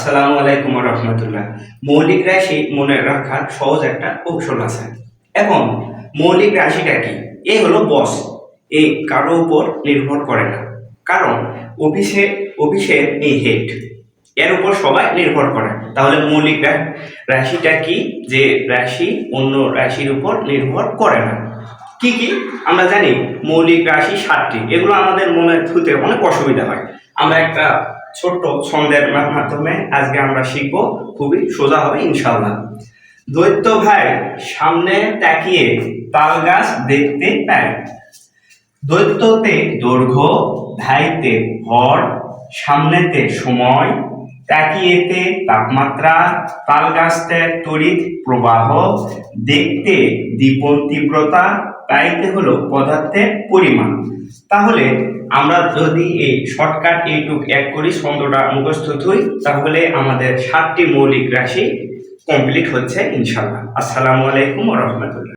আসসালামু আলাইকুম রহমতুল্লাহ। মৌলিক রাশি মনে রাখার সহজ একটা কৌশল আছে। এখন, মৌলিক রাশিটা কি? এই হলো বস এই কারও উপর নির্ভর করে না। কারণ, অফিসে অফিসের এই হেড এর উপর সবাই নির্ভর করে। তাহলে মৌলিক রাশিটা কি? যে রাশি অন্য রাশির উপর নির্ভর করে না। কি কি? আমরা জানি মৌলিক রাশি সাতটি। এগুলো আমাদের মনে থুতে অনেক অসুবিধা হয়। আমরা একটা ছোট্ট ছন্দের মাধ্যমে আজকে আমরা শিখব, খুবই সোজা হবে ইনশাল্লাহ দৈত্য ভাই সামনে তাকিয়ে তাল গাছ দেখতে পায়। দৈত্যতে দৈর্ঘ্য, ধাইতে ভর, সামনেতে সময়, তাকিয়েতে তাপমাত্রা, তাল গাছতে তড়িৎ প্রবাহ, দেখতে দীপন তীব্রতা পাইতে হলো পদার্থের পরিমাণ। তাহলে আমরা যদি এই শর্টকাট এইটুক এক করি ছন্দটা মুখস্থ থুই, তাহলে আমাদের সাতটি মৌলিক রাশি কমপ্লিট হচ্ছে ইনশাল্লাহ। আসসালামু আলাইকুম রহমতুল্লাহ।